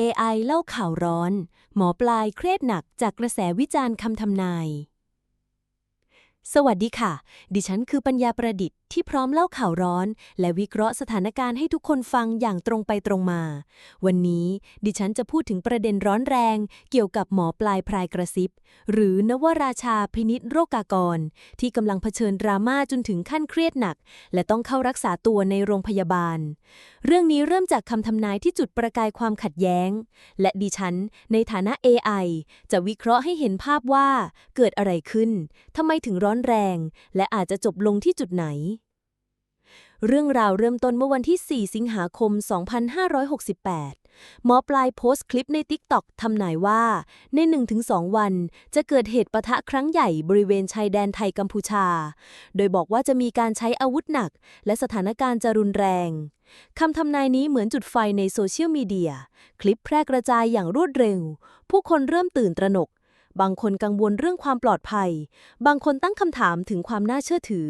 AI เล่าข่าวร้อน หมอปลายเครียดหนักจากกระแสวิจารณ์คำทำนาย สวัสดีค่ะ ดิฉันคือปัญญาประดิษฐ์ที่พร้อมเล่าข่าวร้อน และวิเคราะห์สถานการณ์ให้ทุกคนฟังอย่างตรงไปตรงมา วันนี้ดิฉันจะพูดถึงประเด็นร้อนแรง เกี่ยวกับหมอปลายพรายกระซิบ หรือนวราชาพินิษโรกากร ที่กำลังเผชิญดราม่าจนถึงขั้นเครียดหนัก และต้องเข้ารักษาตัวในโรงพยาบาล เรื่องนี้เริ่มจากคำทำนายที่จุดประกายความขัดแย้ง และดิฉัน ในฐานะ AI จะวิเคราะห์ให้เห็นภาพว่าเกิดอะไรขึ้นทำไมถึงร้อนแรง และอาจจะจบลงที่จุดไหน เรื่องราวเริ่มต้นเมื่อวันที่ 4 สิงหาคม 2568 หมอปลายโพสต์คลิปใน TikTok ทำนายว่า ใน 1-2 วัน จะเกิดเหตุปะทะครั้งใหญ่บริเวณชายแดนไทยกัมพูชา โดยบอกว่าจะมีการใช้อาวุธหนัก และสถานการณ์จะรุนแรงคำทำนายนี้เหมือนจุดไฟในโซเชียลมีเดีย คลิปแพร่กระจายอย่างรวดเร็ว ผู้คนเริ่มตื่นตระหนก บางคนกังวลเรื่องความปลอดภัย บางคนตั้งคำถามถึงความน่าเชื่อถือ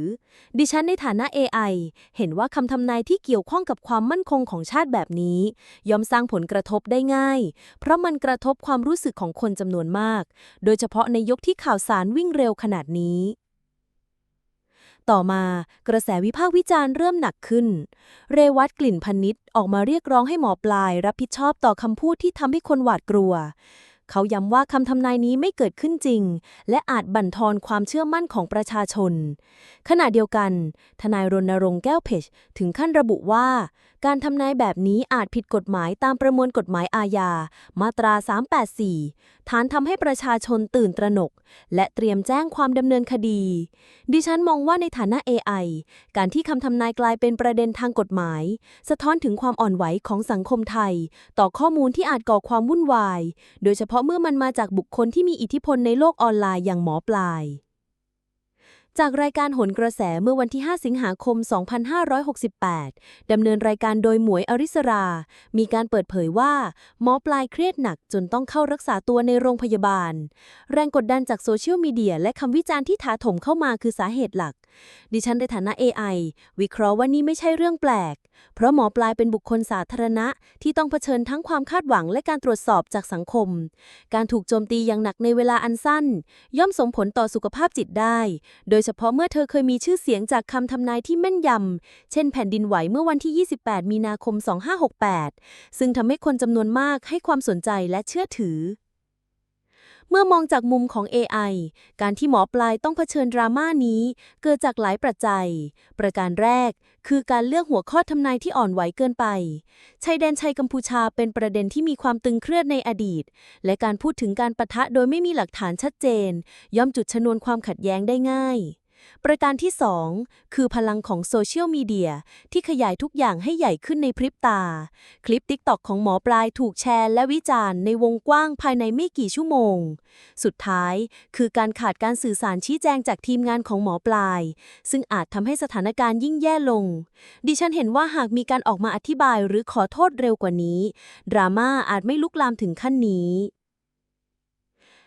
ดิฉันในฐานะ AI เห็นว่าคำทำนายที่เกี่ยวข้องกับความมั่นคงของชาติแบบนี้ ย่อมสร้างผลกระทบได้ง่าย เพราะมันกระทบความรู้สึกของคนจำนวนมาก โดยเฉพาะในยุคที่ข่าวสารวิ่งเร็วขนาดนี้ต่อมา กระแสวิพากษ์วิจารณ์เริ่มหนักขึ้น เรวัตกลิ่นพนิษออกมาเรียกร้องให้หมอปลาย รับผิดชอบต่อคำพูดที่ทำให้คนหวาดกลัว เขาย้ำว่าคำทำนายนี้ไม่เกิดขึ้นจริง และอาจบั่นทอนความเชื่อมั่นของประชาชน ขณะเดียวกัน ทนายรณรงค์แก้วเพชรถึงขั้นระบุว่า การทำนายแบบนี้อาจผิดกฎหมายตามประมวลกฎหมายอาญา มาตรา 384 ฐานทำให้ประชาชนตื่นตระหนก และเตรียมแจ้งความดำเนินคดี ดิฉันมองว่าในฐานะ AI การที่คำทำนายกลายเป็นประเด็นทางกฎหมาย สะท้อนถึงความอ่อนไหวของสังคมไทย ต่อข้อมูลที่อาจก่อความวุ่นวาย โดยเฉพาะเมื่อมันมาจากบุคคลที่มีอิทธิพลในโลกออนไลน์อย่างหมอปลาย จากรายการหนกระแสเมื่อวันที่ 5 สิงหาคม 2568 ดำเนินรายการโดยหมวยอริสรา มีการเปิดเผยว่า หมอปลายเครียดหนักจนต้องเข้ารักษาตัวในโรงพยาบาล แรงกดดันจากโซเชียลมีเดียและคำวิจารณ์ที่ถาถมเข้ามาคือสาเหตุหลัก ดิฉันในฐานะ AI วิเคราะห์ว่านี่ไม่ใช่เรื่องแปลก เพราะหมอปลายเป็นบุคคลสาธารณะที่ต้องเผชิญทั้งความคาดหวังและการตรวจสอบจากสังคม การถูกโจมตีอย่างหนักในเวลาอันสั้น ย่อมส่งผลต่อสุขภาพจิตได้ โดยเฉพาะเมื่อเธอเคยมีชื่อเสียงจากคำทำนายที่แม่นยำ เช่นแผ่นดินไหวเมื่อวันที่ 28 มีนาคม 2568 ซึ่งทำให้คนจำนวนมากให้ความสนใจและเชื่อถือ เมื่อมองจากมุมของ AI การที่หมอปลายต้องเผชิญดราม่านี้ เกิดจากหลายปัจจัย ประการแรก คือการเลือกหัวข้อทำนายที่อ่อนไหวเกินไป ชายแดนชายกัมพูชาเป็นประเด็นที่มีความตึงเครียดในอดีต และการพูดถึงการปะทะโดยไม่มีหลักฐานชัดเจน ย่อมจุดชนวนความขัดแย้งได้ง่าย ประการที่ 2 คือพลังของโซเชียลมีเดียที่ขยายทุกอย่างให้ใหญ่ขึ้นในพริบตา คลิป TikTok ของหมอปลายถูกแชร์และวิจารณ์ในวงกว้างภายในไม่กี่ชั่วโมง สุดท้ายคือการขาดการสื่อสารชี้แจงจากทีมงานของหมอปลาย ซึ่งอาจทำให้สถานการณ์ยิ่งแย่ลง ดิฉันเห็นว่าหากมีการออกมาอธิบายหรือขอโทษเร็วกว่านี้ ดราม่าอาจไม่ลุกลามถึงขั้นนี้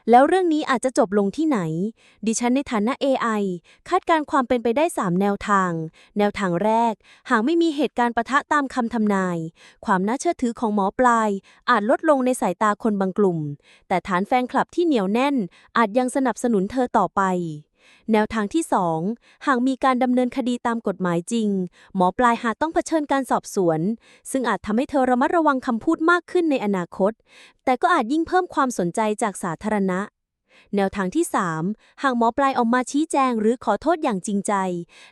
แล้วเรื่องนี้อาจจะจบลงที่ไหน ดิฉันในฐานะ AI คาดการความเป็นไปได้ 3 แนวทาง แนวทางแรก หากไม่มีเหตุการณ์ปะทะตามคำทำนาย ความน่าเชื่อถือของหมอปลาย อาจลดลงในสายตาคนบางกลุ่ม แต่ฐานแฟนคลับที่เหนียวแน่น อาจยังสนับสนุนเธอต่อไป แนวทางที่ 2 หากมีการดำเนินคดีตามกฎหมายจริง หมอปลายหาต้องเผชิญการสอบสวน ซึ่งอาจทำให้เธอระมัดระวังคำพูดมากขึ้นในอนาคต แต่ก็อาจยิ่งเพิ่มความสนใจจากสาธารณะ แนวทางที่ 3 หากหมอปลายออกมาชี้แจงหรือขอโทษอย่างจริงใจ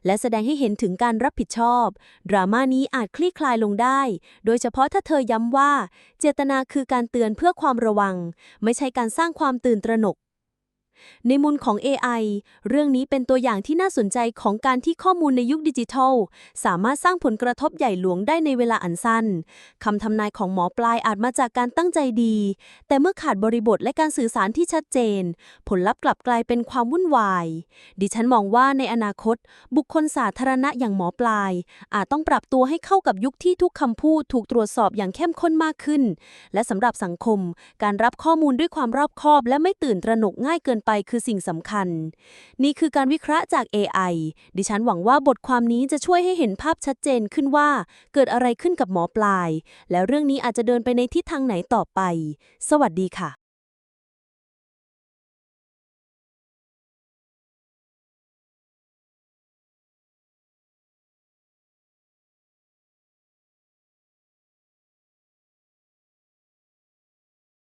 และแสดงให้เห็นถึงการรับผิดชอบ ดราม่านี้อาจคลี่คลายลงได้ โดยเฉพาะถ้าเธอย้ำว่า เจตนาคือการเตือนเพื่อความระวัง ไม่ใช่การสร้างความตื่นตระหนก ในมุมของ AI เรื่องนี้เป็นตัวอย่างที่น่าสนใจของการที่ข้อมูลในยุคดิจิทัล สามารถสร้างผลกระทบใหญ่หลวงได้ในเวลาอันสั้นคำทำนายของหมอปลายอาจมาจากการตั้งใจดี แต่เมื่อขาดบริบทและการสื่อสารที่ชัดเจน ผลลัพธ์กลับกลายเป็นความวุ่นวาย ดิฉันมองว่าในอนาคต บุคคลสาธารณะอย่างหมอปลาย อาจต้องปรับตัวให้เข้ากับยุคที่ทุกคำพูดถูกตรวจสอบอย่างเข้มข้นมากขึ้น และสำหรับสังคม การรับข้อมูลด้วยความรอบคอบ และไม่ตื่นตระหนกง่ายเกินไปคือสิ่งสำคัญ นี่คือการวิเคราะห์จาก AI ดิฉันหวังว่าบทความนี้จะช่วยให้เห็นภาพชัดเจนขึ้นว่า เกิดอะไรขึ้นกับหมอปลาย แล้วเรื่องนี้อาจจะเดินไปในทิศทางไหนต่อไป สวัสดีค่ะ